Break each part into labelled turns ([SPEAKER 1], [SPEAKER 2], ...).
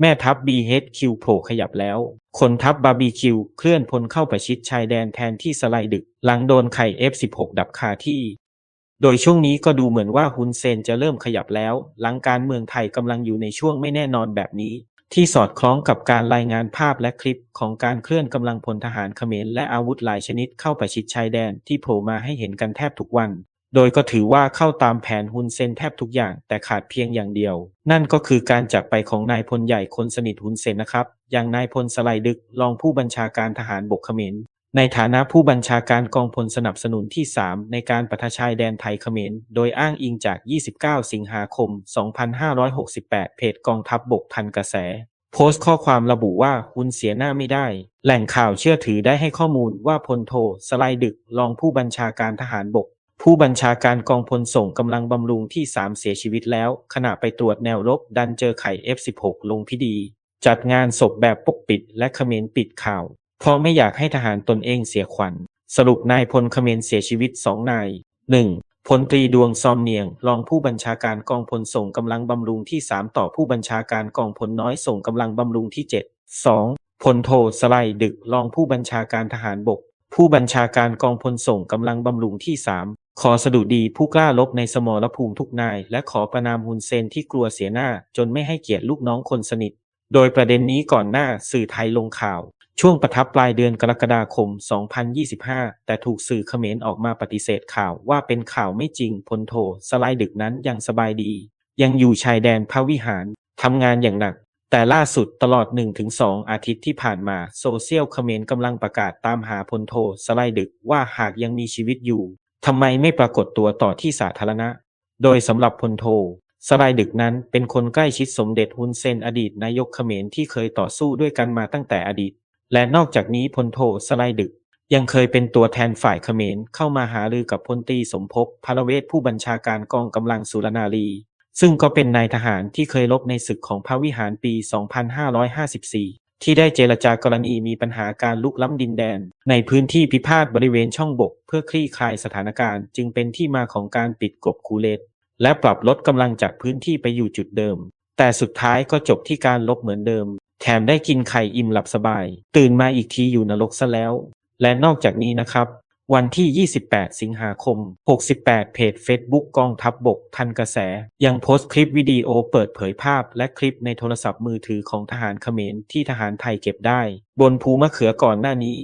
[SPEAKER 1] แม่ทัพ BHQ โผล่ขยับแล้ว คนทัพบาร์บีคิวเคลื่อนพลเข้าประชิดชายแดนแทนที่สไลด์ดึก หลังโดนไข่ F16 ดับคาที่ โดยช่วงนี้ก็ดูเหมือนว่าฮุนเซนจะเริ่มขยับแล้ว หลังการเมืองไทยกำลังอยู่ในช่วงไม่แน่นอนแบบนี้ ที่สอดคล้องกับการรายงานภาพและคลิปของการเคลื่อนกำลังพลทหารเขมรและอาวุธหลายชนิดเข้าประชิดชายแดนที่โผล่มาให้เห็นกันแทบทุกวัน โดยก็ถือว่าเข้าตามแผนฮุนเซนแทบทุกอย่างแต่ขาดเพียงอย่างเดียว นั่นก็คือการจากไปของนายพลใหญ่คนสนิทฮุนเซนนะครับ อย่างนายพลสไลดึกรองผู้บัญชาการทหารบกเขมรในฐานะผู้บัญชาการกองพลสนับสนุนที่ 3 ในการปะทะชายแดนไทยเขมร โดยอ้างอิงจาก 29 สิงหาคม 2568 เพจกองทัพบบกทันกระแส โพสต์ข้อความระบุว่าฮุนเสียหน้าไม่ได้ แหล่งข่าวเชื่อถือได้ให้ข้อมูลว่าพลโท สไลดึกรองผู้บัญชาการทหารบก ผู้บัญชาการกองพลส่งกำลังบำรุงที่ 3 เสียชีวิตแล้ว ขณะไปตรวจแนวรบดันเจอไข่ F16 ลงพิธีจัดงานศพแบบปกปิดและเขมรปิดข่าว เพราะไม่อยากให้ทหารตนเองเสียขวัญ สรุปนายพลเขมรเสียชีวิตสองนาย 1. พลตรีดวงซอมเนียง รองผู้บัญชาการกองพลส่งกำลังบำรุงที่ 3 ต่อผู้บัญชาการกองพลน้อยส่งกำลังบำรุงที่ 7 2. พลโทสไลดึกรองผู้บัญชาการทหารบก ผู้บัญชาการกองพลส่งกำลังบำรุงที่ 3 ขอสดุดีผู้กล้าลบในสมรภูมิทุกนาย และขอประนามฮุนเซนที่กลัวเสียหน้า จนไม่ให้เกียรติลูกน้องคนสนิท โดยประเด็นนี้ก่อนหน้าสื่อไทยลงข่าว ช่วงประทับปลายเดือนกรกฎาคม 2025 แต่ถูกสื่อเขมรออกมาปฏิเสธข่าวว่าเป็นข่าวไม่จริงพลโทสไลด์ดึกนั้นยังสบายดี ยังอยู่ชายแดนพระวิหารทำงานอย่างหนัก แต่ล่าสุดตลอด 1-2 อาทิตย์ที่ผ่านมาโซเชียลเขมรกำลังประกาศตามหาพลโทสไลด์ดึกว่าหากยังมีชีวิตอยู่ ทำไมไม่ปรากฏตัวต่อที่สาธารณะ โดยสำหรับพลโทสไลดึกนั้นเป็นคนใกล้ชิดสมเด็จฮุนเซนอดีตนายกเขมรที่เคยต่อสู้ด้วยกันมาตั้งแต่อดีต และนอกจากนี้พลโทสไลดึก ยังเคยเป็นตัวแทนฝ่ายเขมรเข้ามาหารือกับพลตรีสมภพพลเวทผู้บัญชาการกองกำลังสุรนารี ซึ่งก็เป็นนายทหารที่เคยรบในศึกของพระวิหารปี 2554 ที่ได้เจรจากรณีมีปัญหาการลุกล้ำดินแดน ในพื้นที่พิพาทบริเวณช่องบก เพื่อคลี่คลายสถานการณ์ จึงเป็นที่มาของการปิดกบคูเลตและปรับลดกำลังจากพื้นที่ไปอยู่จุดเดิม แต่สุดท้ายก็จบที่การลบเหมือนเดิม แถมได้กินไข่อิ่มหลับสบาย ตื่นมาอีกทีอยู่นรกซะแล้ว และนอกจากนี้นะครับ วันที่ 28 สิงหาคม 68 เพจ Facebook กองทัพบบก ทันกระแส ยังโพสต์คลิปวิดีโอเปิดเผยภาพและคลิปในโทรศัพท์มือถือของทหารเขมรที่ทหารไทยเก็บได้ บนภูมะเขือก่อนหน้านี้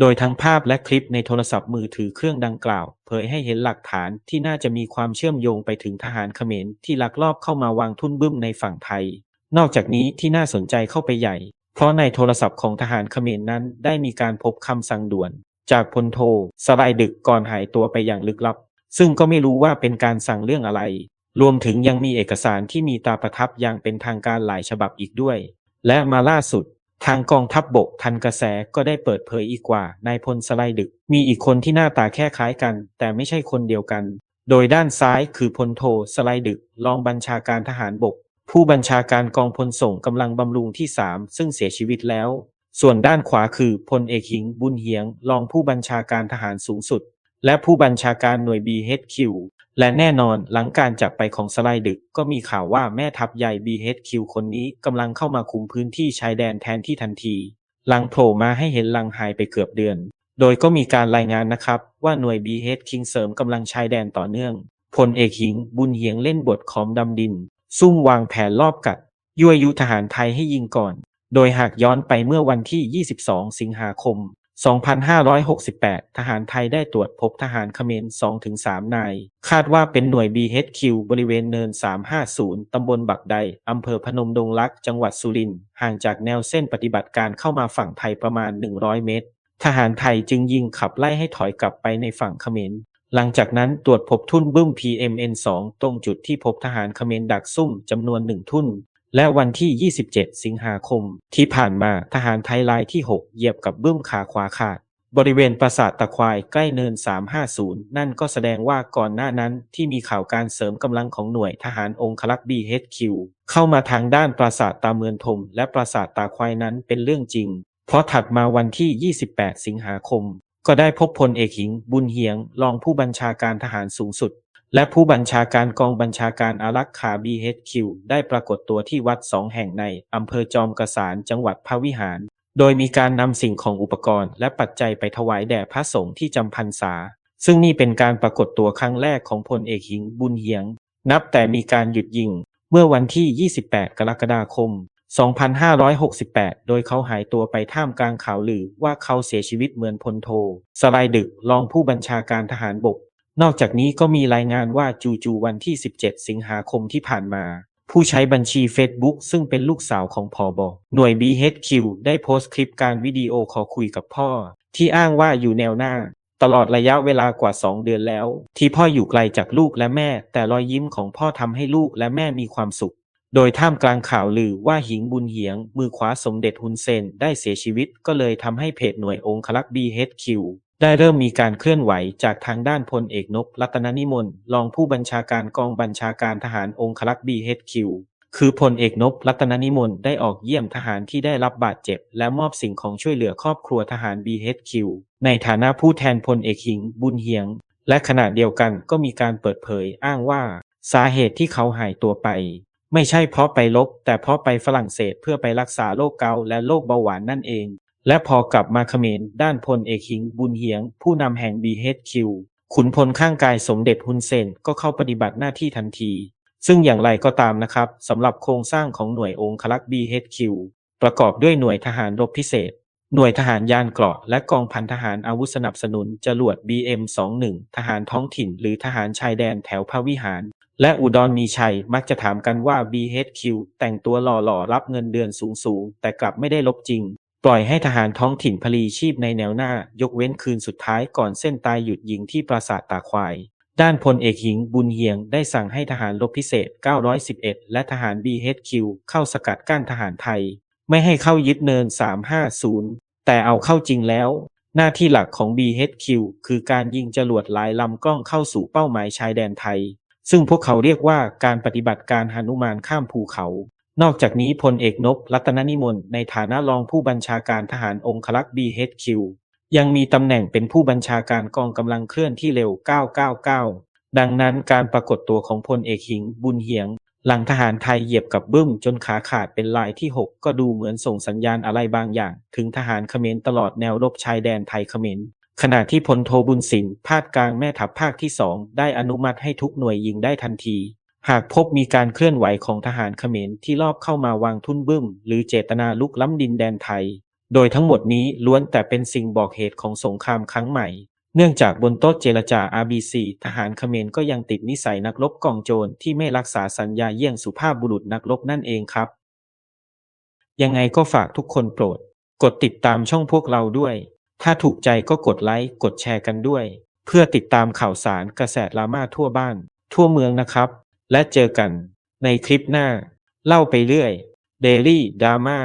[SPEAKER 1] โดยทั้งภาพและคลิปในโทรศัพท์มือถือเครื่องดังกล่าว เผยให้เห็นหลักฐานที่น่าจะมีความเชื่อมโยงไปถึงทหารเขมรที่ลักลอบเข้ามาวางทุ่นบึ้มในฝั่งไทย นอกจากนี้ที่น่าสนใจเข้าไปใหญ่ เพราะในโทรศัพท์ของทหารเขมรนั้นได้มีการพบคำสั่งด่วน จากพลโทสไลดึกก่อนหายตัวไปอย่างลึกลับ ซึ่งก็ไม่รู้ว่าเป็นการสั่งเรื่องอะไร รวมถึงยังมีเอกสารที่มีตาประทับอย่างเป็นทางการหลายฉบับอีกด้วย และมาล่าสุด ทางกองทัพบบกทันกระแสก็ได้เปิดเผยอีกว่านายพลสไลดึก มีอีกคนที่หน้าตาแค่คล้ายกัน แต่ไม่ใช่คนเดียวกัน โดยด้านซ้ายคือพลโทสไลดึกรองบัญชาการทหารบกผู้บัญชาการกองพลส่งกำลังบำรุงที่ 3 ซึ่งเสียชีวิตแล้ว ส่วนด้านขวาคือพลเอกหิงบุญเฮียง รองผู้บัญชาการทหารสูงสุด และผู้บัญชาการหน่วย BHQ และแน่นอนหลังการจากไปของสไลดึกก็มีข่าวว่าแม่ทัพใหญ่ BHQ คนนี้กำลังเข้ามาคุมพื้นที่ชายแดนแทนที่ทันที หลังโผล่มาให้เห็นหลังหายไปเกือบเดือน โดยก็มีการรายงานนะครับว่าหน่วย BH King เสริมกำลังชายแดนต่อเนื่องพลเอกหิงบุญเฮียงเล่นบทขอมดำดิน ซุ่มวางแผนรอบกัด ยั่วยุทหารไทยให้ยิงก่อน โดยหากย้อนไปเมื่อวันที่ 22 สิงหาคม 2568 ทหารไทยได้ตรวจพบทหารเขมร 2-3 นาย คาดว่าเป็นหน่วย BHQ บริเวณเนิน 350 ตำบลบักใดอำเภอพนมดงรัก จังหวัดสุรินทร์ห่างจากแนวเส้นปฏิบัติการเข้ามาฝั่งไทยประมาณ 100 เมตร ทหารไทยจึงยิงขับไล่ให้ถอยกลับไปในฝั่งเขมรหลังจากนั้นตรวจพบทุ่นบึ้ม PMN2 ตรงจุดที่พบทหารเขมรดักซุ่มจำนวนหนึ่งทุ่น และวันที่ 27 สิงหาคม ที่ผ่านมาทหารไทยรายที่ 6 เหยียบกับเบึ้มขาขวาขาด บริเวณปราสาทตะควายใกล้เนิน 350 นั่นก็แสดงว่าก่อนหน้านั้นที่มีข่าวการเสริมกำลังของหน่วยทหารองคลักษ์ BHQ เข้ามาทางด้านปราสาทตาเมือนทม และปราสาทตาควายนั้นเป็นเรื่องจริง เพราะถัดมาวันที่ 28 สิงหาคม ก็ได้พบพลเอกหิง บุญเฮียง รองผู้บัญชาการทหารสูงสุด และผู้บัญชาการกองบัญชาการอารักขา BHQ ได้ปรากฏตัวที่วัดสองแห่งในอำเภอจอมกระสานจังหวัดพระวิหาร โดยมีการนำสิ่งของอุปกรณ์ และปัจจัยไปถวายแด่พระสงฆ์ที่จำพรรษา ซึ่งนี่เป็นการปรากฏตัวครั้งแรกของพลเอกหิงบุญเฮียง นับแต่มีการหยุดยิง เมื่อวันที่ 28 กรกฎาคม 2568 โดยเขาหายตัวไปท่ามกลางข่าวลือว่าเขาเสียชีวิตเหมือนพลโทสไลดึกรองผู้บัญชาการทหารบก นอกจากนี้ก็มีรายงานว่าจู่ๆวันที่ 17 สิงหาคมที่ผ่านมา ผู้ใช้บัญชี Facebook ซึ่งเป็นลูกสาวของพอบอหน่วย BHQ ได้โพสต์คลิปการวิดีโอขอคุยกับพ่อ ที่อ้างว่าอยู่แนวหน้า ตลอดระยะเวลากว่า 2 เดือนแล้ว ที่พ่ออยู่ไกลจากลูกและแม่ แต่รอยยิ้มของพ่อทำให้ลูกและแม่มีความสุข โดยท่ามกลางข่าวลือว่าหิงบุญเหียง มือขวาสมเด็จฮุนเซนได้เสียชีวิตก็เลยทำให้เพจหน่วยองคลักษ์ BHQ ได้เริ่มมีการเคลื่อนไหวจากทางด้านพลเอกนพรัตนนิมนต์รองผู้บัญชาการกองบัญชาการทหารองคลักษ์ BHQ คือพลเอกนพรัตนนิมนต์ได้ออกเยี่ยมทหารที่ได้รับบาดเจ็บ และมอบสิ่งของช่วยเหลือครอบครัวทหาร BHQ ในฐานะผู้แทนพลเอกหิง บุญเฮียง และขณะเดียวกันก็มีการเปิดเผยอ้างว่า สาเหตุที่เขาหายตัวไป ไม่ใช่เพราะไปลบ แต่เพราะไปฝรั่งเศสเพื่อไปรักษาโรคเกาและโรคเบาหวานนั่นเอง และพอกลับมาเขมรด้านพลเอกหิง บุญเฮียง ผู้นำแห่ง BHQ ขุนพลข้างกายสมเด็จฮุนเซนก็เข้าปฏิบัติหน้าที่ทันที ซึ่งอย่างไรก็ตามนะครับสำหรับโครงสร้างของหน่วยองคลักษ์ BHQ ประกอบด้วยหน่วยทหารรบพิเศษ หน่วยทหารยานเกราะ และกองพันทหารอาวุธสนับสนุนจรวด BM21 ทหารท้องถิ่น หรือทหารชายแดนแถวพระวิหาร และอุดรมีชัยมักจะถามกันว่า BHQ แต่งตัวหล่อๆรับเงินเดือนสูงๆแต่กลับไม่ได้ลบจริง ล่อยให้ทหารท้องถิ่นพลีชีพในแนวหน้ายกเว้นคืนสุดท้ายก่อนเส้นตายหยุดยิงที่ปราสาทตาควาย ด้านพลเอกหิงบุญเฮียงได้สั่งให้ทหารรบพิเศษ 911 และทหาร BHQ เข้าสกัดกั้นทหารไทย ไม่ให้เข้ายึดเนิน 350 แต่เอาเข้าจริงแล้ว หน้าที่หลักของ BHQ คือการยิงจรวดหลายลำกล้องเข้าสู่เป้าหมายชายแดนไทย ซึ่งพวกเขาเรียกว่าการปฏิบัติการหนุมานข้ามภูเขา นอกจากนี้พลเอกนพรัตนนิมนต์ในฐานะรองผู้บัญชาการทหารองคลักษ์ BHQ ยังมีตำแหน่งเป็นผู้บัญชาการกองกำลังเคลื่อนที่เร็ว 999 ดังนั้นการปรากฏตัวของพลเอกหิงบุญเหียง หลังทหารไทยเหยียบกับบึ้มจนขาขาดเป็นลายที่ 6 ก็ดูเหมือนส่งสัญญาณอะไรบางอย่าง ถึงทหารเขมรตลอดแนวรบชายแดนไทยเขมรขณะที่พลโทบุญสินภาคกลางแม่ทัพภาคที่สองได้อนุมัติให้ทุกหน่วยยิงได้ทันที หากพบมีการเคลื่อนไหวของทหารเขมรที่ลอบเข้ามาวางทุ่นบึ้ม หรือเจตนาลุกล้ำดินแดนไทย โดยทั้งหมดนี้ล้วนแต่เป็นสิ่งบอกเหตุของสงครามครั้งใหม่ เนื่องจากบนโต๊ะเจรจา RBC ทหารเขมรก็ยังติดนิสัยนักรบกองโจรที่ไม่รักษาสัญญาเยี่ยงสุภาพบุรุษนักรบนั่นเองครับ ยังไงก็ฝากทุกคนโปรด กดติดตามช่องพวกเราด้วย ถ้าถูกใจก็กดไลค์กดแชร์กันด้วย เพื่อติดตามข่าวสารกระแสดราม่าทั่วบ้าน ทั่วเมืองนะครับ และเจอกันในคลิปหน้า เล่าไปเรื่อย Daily Drama